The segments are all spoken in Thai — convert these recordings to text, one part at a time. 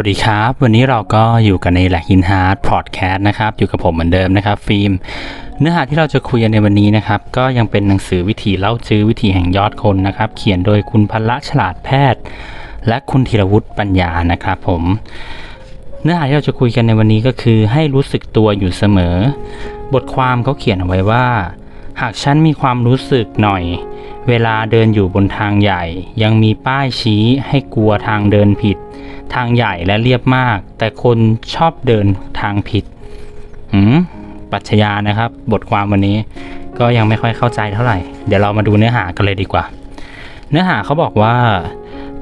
วัสดีครับ วันนี้เราก็อยู่กันในแหลกอินฮาร์ดพอดแคสต์นะครับ อยู่กับผมเหมือนเดิมนะครับฟิล์มเนื้อหาที่เราจะคุยกันในวันนี้นะครับ ก็ยังเป็นหนังสือวิถีเล่าจื้อวิถีแห่งยอดคนนะครับ เขียนโดยคุณพละฉลาดแพทย์ และคุณธีรวุฒิปัญญานะครับผม เนื้อหาที่เราจะคุยกันในวันนี้ก็คือให้รู้สึกตัวอยู่เสมอ บทความเขาเขียนเอาไว้ว่า หากฉันมีความรู้สึกหน่อย เวลาเดินอยู่บนทางใหญ่ ยังมีป้ายชี้ให้กลัวทางเดินผิด ทางใหญ่และเรียบมาก แต่คนชอบเดินทางผิดหืมปัชญานะครับ บทความวันนี้ก็ยังไม่ค่อยเข้าใจเท่าไหร่ เดี๋ยวเรามาดูเนื้อหากันเลยดีกว่า เนื้อหาเขาบอกว่า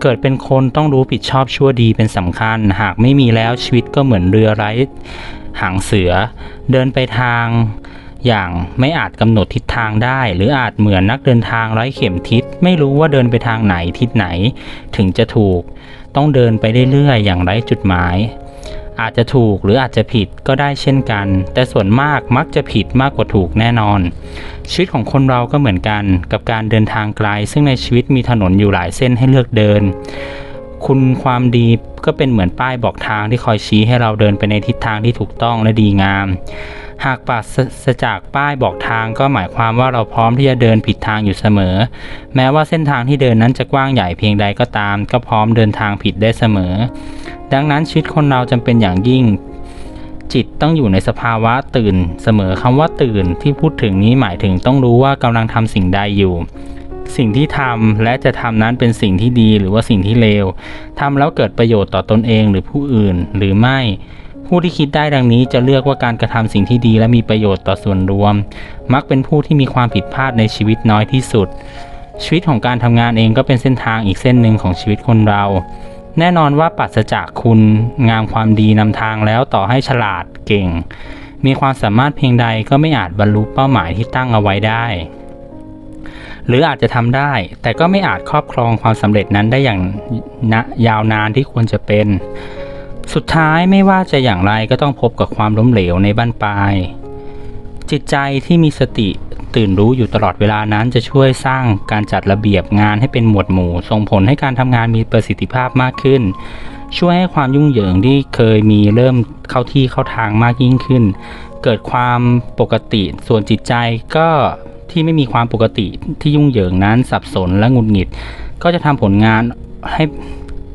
เกิดเป็นคนต้องรู้ผิดชอบชั่วดีเป็นสำคัญ หากไม่มีแล้วชีวิตก็เหมือนเรือไร้หางเสือ เดินไปทางอย่างไม่อาจกำหนดทิศทางได้ หรืออาจเหมือนนักเดินทางไร้เข็มทิศ ไม่รู้ว่าเดินไปทางไหนทิศไหนถึงจะถูก ต้องเดินไปเรื่อยๆอย่างไร้จุดหมาย อาจจะถูกหรืออาจจะผิดก็ได้เช่นกัน แต่ส่วนมากมักจะผิดมากกว่าถูกแน่นอน ชีวิตของคนเราก็เหมือนกันกับการเดินทางไกล ซึ่งในชีวิตมีถนนอยู่หลายเส้นให้เลือกเดิน คุณความดีก็เป็นเหมือนป้ายบอกทางที่คอยชี้ให้เราเดินไปในทิศทางที่ถูกต้องและดีงาม หากปราศจากป้ายบอกทางก็หมายความว่าเราพร้อมที่จะเดินผิดทางอยู่เสมอ แม้ว่าเส้นทางที่เดินนั้นจะกว้างใหญ่เพียงใดก็ตาม ก็พร้อมเดินทางผิดได้เสมอ ดังนั้นชีวิตคนเราจำเป็นอย่างยิ่ง จิตต้องอยู่ในสภาวะตื่นเสมอคำว่าตื่นที่พูดถึงนี้หมายถึงต้องรู้ว่ากำลังทำสิ่งใดอยู่สิ่งที่ทำและจะทำนั้นเป็นสิ่งที่ดีหรือว่าสิ่งที่เลวทำแล้วเกิดประโยชน์ต่อตนเองหรือผู้อื่นหรือไม่ ผู้ที่คิดได้ดังนี้จะเลือกว่าการกระทำสิ่งที่ดีและมีประโยชน์ต่อส่วนรวม มักเป็นผู้ที่มีความผิดพลาดในชีวิตน้อยที่สุด ชีวิตของการทำงานเองก็เป็นเส้นทางอีกเส้นหนึ่งของชีวิตคนเรา แน่นอนว่าปราศจากคุณงามความดีนำทางแล้วต่อให้ฉลาดเก่ง มีความสามารถเพียงใดก็ไม่อาจบรรลุเป้าหมายที่ตั้งเอาไว้ได้หรืออาจจะทำได้ แต่ก็ไม่อาจครอบครองความสำเร็จนั้นได้อย่างนะยาวนานที่ควรจะเป็น สุดท้ายไม่ว่าจะอย่างไรก็ต้องพบกับความล้มเหลวในบ้านปลาย จิตใจที่มีสติตื่นรู้อยู่ตลอดเวลานั้นจะช่วยสร้างการจัดระเบียบงานให้เป็นหมวดหมู่ ส่งผลให้การทำงานมีประสิทธิภาพมากขึ้น ช่วยให้ความยุ่งเหยิงที่เคยมีเริ่มเข้าที่เข้าทางมากยิ่งขึ้น เกิดความปกติส่วนจิตใจก็ที่ไม่มีความปกติที่ยุ่งเหยิงนั้นสับสนและหงุดหงิด ก็จะทำผลงานให้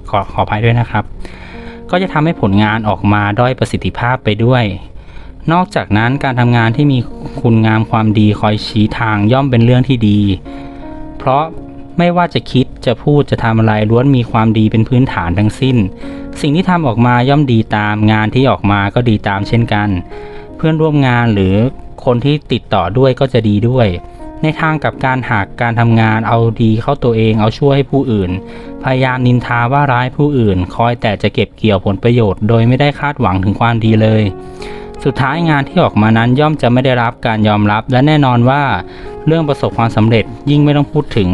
ขอขออภัยด้วยนะครับ ก็จะทำให้ผลงานออกมาด้อยประสิทธิภาพไปด้วย นอกจากนั้นการทำงานที่มีคุณงามความดีคอยชี้ทางย่อมเป็นเรื่องที่ดี เพราะไม่ว่าจะคิดจะพูดจะทำอะไรล้วนมีความดีเป็นพื้นฐานทั้งสิ้น สิ่งที่ทำออกมาย่อมดีตามงานที่ออกมาก็ดีตามเช่นกัน เพื่อนร่วมงานหรือคนที่ติดต่อด้วยก็จะดีด้วย ในทางกับการหากการทำงานเอาดีเข้าตัวเองเอาช่วยให้ผู้อื่น พยายามนินทาว่าร้ายผู้อื่น คอยแต่จะเก็บเกี่ยวผลประโยชน์ โดยไม่ได้คาดหวังถึงความดีเลย สุดท้ายงานที่ออกมานั้นย่อมจะไม่ได้รับการยอมรับ และแน่นอนว่า เรื่องประสบความสำเร็จยิ่งไม่ต้องพูดถึง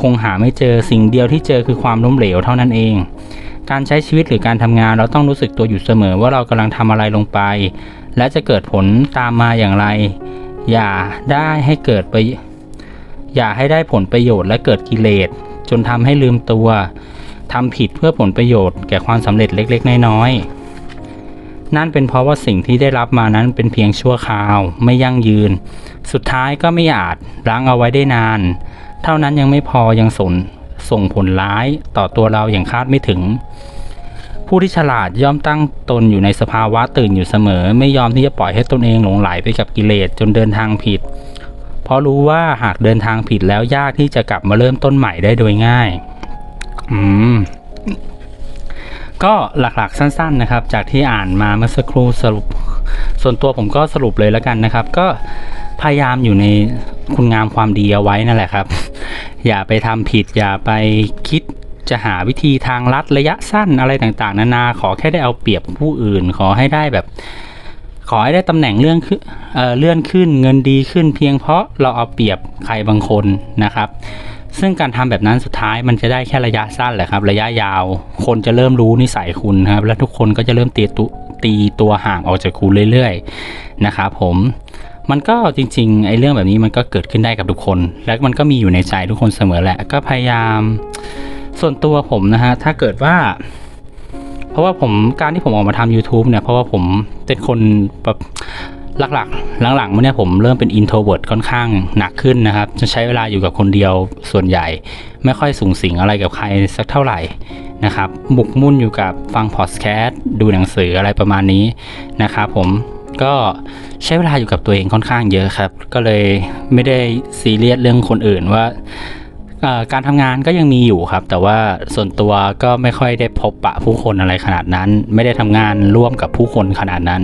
คงหาไม่เจอสิ่งเดียวที่เจอคือความล้มเหลวเท่านั้นเองการใช้ชีวิตหรือการทำงานเราต้องรู้สึกตัวอยู่เสมอว่าเรากำลังทำอะไรลงไป และจะเกิดผลตามมาอย่างไร อย่าได้ให้เกิดไป อย่าให้ได้ผลประโยชน์และเกิดกิเลสจนทำให้ลืมตัวทำผิดเพื่อผลประโยชน์แก่ความสำเร็จเล็กๆ น้อยๆ นั่นเป็นเพราะว่าสิ่งที่ได้รับมานั้นเป็นเพียงชั่วคราว ไม่ยั่งยืน สุดท้ายก็ไม่อาจรั้งเอาไว้ได้นาน เท่านั้นยังไม่พอยังสนส่งผลร้ายต่อตัวเราอย่างคาดไม่ถึง ผู้ที่ฉลาดย่อมตั้งตนอยู่ในสภาวะตื่นอยู่เสมอ ไม่ยอมที่จะปล่อยให้ตนเองหลงไหลไปกับกิเลสจนเดินทางผิด เพราะรู้ว่าหากเดินทางผิดแล้วยากที่จะกลับมาเริ่มต้นใหม่ได้โดยง่าย อืม ก็หลักๆสั้น ๆ นะครับ จากที่อ่านมาเมื่อสักครู่สรุป ส่วนตัวผมก็สรุปเลยแล้วกันนะครับ ก็พยายามอยู่ในคุณงามความดีเอาไว้นั่นแหละครับ อย่าไปทำผิด อย่าไปคิดจะหาวิธีทางลัดระยะสั้นอะไรต่างๆ นานาขอแค่ได้เอาเปรียบผู้อื่น ขอให้ได้แบบ ขอให้ได้ตำแหน่งเรื่องขึ้นเเลื่อนขึ้นเงินดีขึ้นเพียงเพราะเราเอาเปรียบใครบางคนนะครับ ซึ่งการทำแบบนั้นสุดท้ายมันจะได้แค่ระยะสั้นแหละครับ ระยะยาวคนจะเริ่มรู้นิสัยคุณครับ และทุกคนก็จะเริ่มตีตุตีตัวห่างออกจากคุณเรื่อยๆนะครับผมมันก็จริงๆไอ้เรื่องแบบนี้มันก็เกิดขึ้นได้กับทุกคน และมันก็มีอยู่ในใจทุกคนเสมอแหละก็พยายามส่วนตัวผมนะฮะถ้าเกิดว่า เพราะว่าผมการที่ผมออกมาทำ YouTube เนี่ยเพราะว่าผมเป็นคนแบบหลักๆ หลังๆมาเนี่ยผมเริ่มเป็น introvert ค่อนข้างหนักขึ้นนะครับ จะใช้เวลาอยู่กับคนเดียวส่วนใหญ่ ไม่ค่อยสูงสิงอะไรกับใครสักเท่าไหร่นะครับหมกมุ่นอยู่กับฟังพอดแคสต์ดูหนังสืออะไรประมาณนี้นะครับผมก็ใช้เวลาอยู่กับตัวเองค่อนข้างเยอะครับ ก็เลยไม่ได้ซีเรียสเรื่องคนอื่นว่า การทำงานก็ยังมีอยู่ครับ แต่ว่าส่วนตัวก็ไม่ค่อยได้พบปะผู้คนอะไรขนาดนั้น ไม่ได้ทำงานร่วมกับผู้คนขนาดนั้น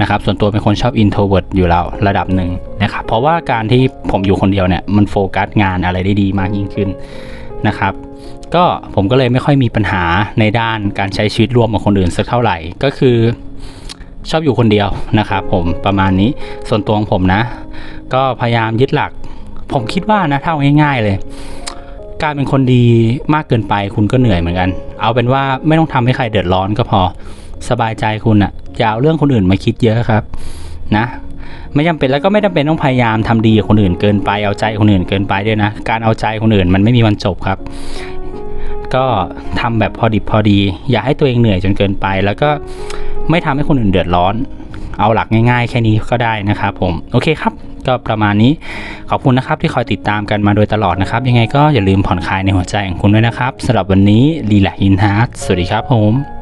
นะครับส่วนตัวเป็นคนชอบ introvert อยู่แล้วระดับหนึ่งนะครับเพราะว่าการที่ผมอยู่คนเดียวเนี่ยมันโฟกัสงานอะไรได้ดีมากยิ่งขึ้นนะครับก็ผมก็เลยไม่ค่อยมีปัญหาในด้านการใช้ชีวิตร่วมกับคนอื่นสักเท่าไหร่ก็คือชอบอยู่คนเดียวนะครับผมประมาณนี้ส่วนตัวของผมนะ ก็พยายามยึดหลัก ผมคิดว่านะเท่าง่าย ๆเลย การเป็นคนดีมากเกินไปคุณก็เหนื่อยเหมือนกัน เอาเป็นว่าไม่ต้องทำให้ใครเดือดร้อนก็พอ สบายใจคุณอะอย่าเอาเรื่องคนอื่นมาคิดเยอะครับ นะ ไม่จำเป็นแล้วก็ไม่จำเป็นต้องพยายามทำดีกับคนอื่นเกินไป เอาใจคนอื่นเกินไปด้วยนะ การเอาใจคนอื่นมันไม่มีวันจบครับ ก็ทำแบบพอดิบพอดี อย่าให้ตัวเองเหนื่อยจนเกินไป แล้วก็ไม่ทำให้คนอื่นเดือดร้อน เอาหลักง่าย ๆ แค่นี้ก็ได้นะครับผม โอเคครับ ก็ประมาณนี้ ขอบคุณนะครับที่คอยติดตามกันมาโดยตลอดนะครับ ยังไงก็อย่าลืมผ่อนคลายในหัวใจของคุณด้วยนะครับสำหรับวันนี้ลีลาอินฮาร์ดสวัสดีครับผม